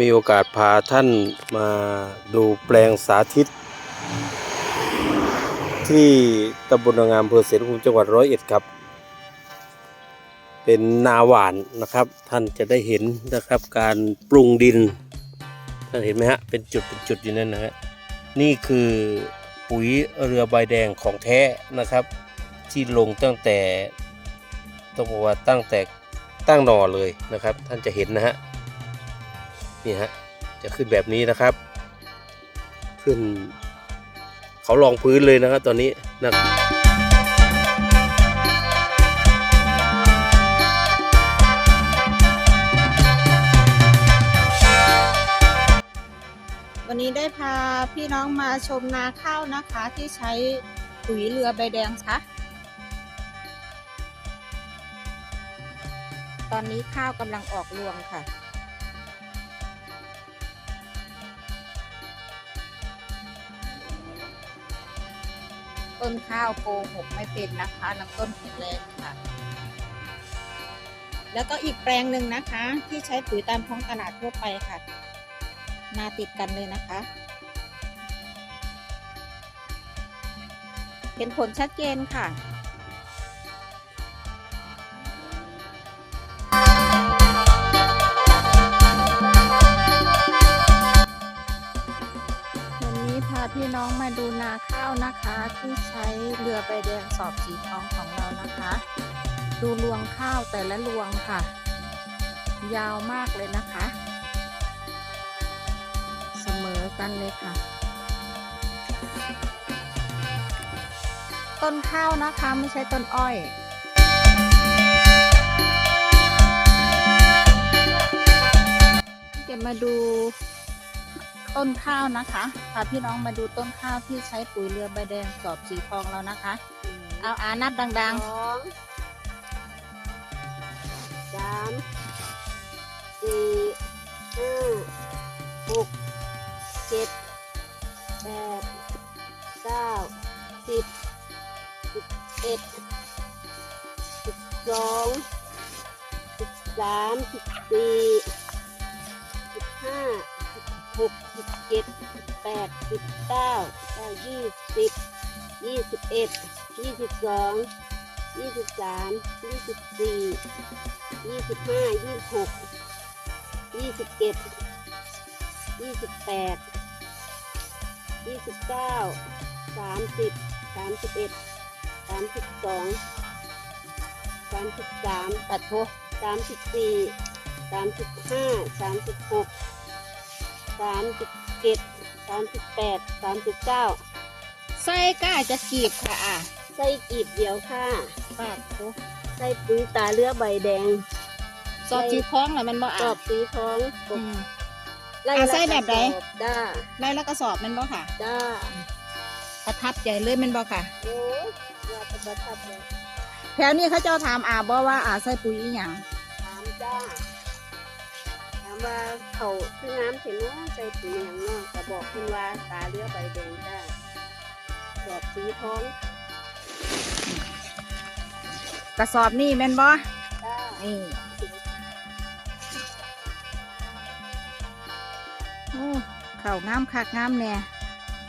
มีโอกาสพาท่านมาดูแปลงสาธิต ที่ตำบลนางามอำเภอเสรภูมิจังหวัดร้อยเอ็ดครับ เป็นนาหวานนะครับ ท่านจะได้เห็นนะครับการปรุงดิน ท่านเห็นไหมฮะ เป็นจุดเป็นจุดอยู่นั่นนะฮะ นี่คือปุ๋ยเรือใบแดงของแท้นะครับ ที่ลงตั้งแต่ต้องบอกว่าตั้งแต่ตั้งหนอเลยนะครับ ท่านจะเห็นนะฮะ นี่ฮะจะขึ้นแบบนี้นะครับ ขึ้น เขาลองพื้นเลยนะครับ ตอนนี้นะวันนี้ได้พาพี่น้องมาชมนาข้าวนะคะ ที่ใช้ปุ๋ยเรือใบแดงคะตอนนี้ข้าวกำลังออกรวงค่ะ ต้นข้าวโกหกไม่เป็นนะคะลำต้นแข็งแรงค่ะ แล้วก็อีกแปลงหนึ่งนะคะ ที่ใช้ปุ๋ยตามท้องตลาดทั่วไปค่ะ มาติดกันเลยนะคะ เห็นผลชัดเจนค่ะาพี่น้องมาดูนาข้าวนะคะ ที่ใช้เรือใบแดงสอบสีทองของเรานะคะ ดูรวงข้าวแต่ละรวงค่ะ ยาวมากเลยนะคะ เสมอกันเลยค่ะ ต้นข้าวนะคะไม่ใช่ต้นอ้อยเก็บมาดู ต้นข้าวนะคะพาพี่น้องมาดูต้นข้าวที่ใช้ปุ๋ยเรือใบแดงสอบสีทองแล้วนะคะ เอาอานับดังสองสามสี่ห้าหกเจ็ดแปดเก้าสิบสิบเอ็ดสิบสองสิบสามสิบสี่สิบห้า หกสิบเจ็ดสิบแปดสิบเก้ายี่สิบยี่สิบเอ็ดยี่สิบสองยี่สิบสามยี่สิบสี่ยี่สิบห้ายี่สิบหกยี่สิบเจ็ดยี่สิบแปดยี่สิบเก้าสามสิบสามสิบเอ็ดสามสิบสองสามสิบสามๆตัดโทสามสิบสี่สามสิบห้าสามสิบหก สามสิบเจ็ดสามสิบแปดสามสิบเก้าไส้ก้าจะกีบค่ะอะใส่กีบเดียวค่ะปาดโทใส่ปุ๋ยตาเลือใบแดงสอบสีคล้องเหรอมันบ่กรอะอบสีทองอืม ไล่อะละใส่แบบไหน กระสอบด้าได้แล้วกระสอบแมันบ่ค่ะ ด้าประทับใจเลยแมันบ่ค่ะ โอ้ยว่าจะประทับเลยแถวนี้เขาเจ้าถามอาบ่ว่าอาใส่ปุ๋ยอีหยังถามจ้าถาม ว่าเขาคือน้ำเห็นว่าใส่ปุ๋ยอย่างเนอกก็บอกคุณว่าตาเลือใบแดงจ้ากรอบสีทองกระสอบนี่แม่นบ่จ้านี่โอ้เข่าวงามคักงามแน่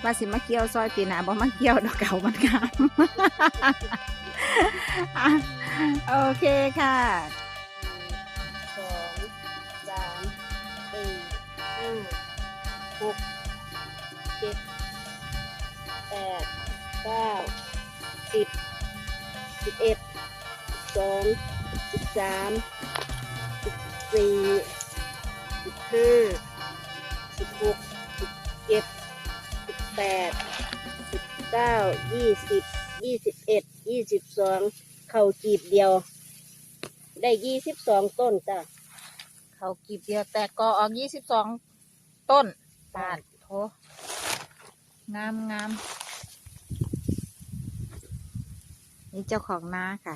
ว่าสิมาเกี่ยวซอยปีหน้าบ่มาเกี่ยวดอกเก่ามันงามอะโอเคค่ะ หกเจ็ดแปดเก้าสิบสิบเอ็ดสองสิบสามสิบสี่สิบห้าสิบหกสิบเจ็ดสิบแปดสิบเก้ายี่สิบยี่สิบเอ็ดยี่สิบสองเข่าจีบเดียว ได้ยี่สิบสองต้นจ้ะ เขากีบเดียวแต่กอออกยี่สิบสองต้น ปาดโถงามงามนี่เจ้าของนาค่ะ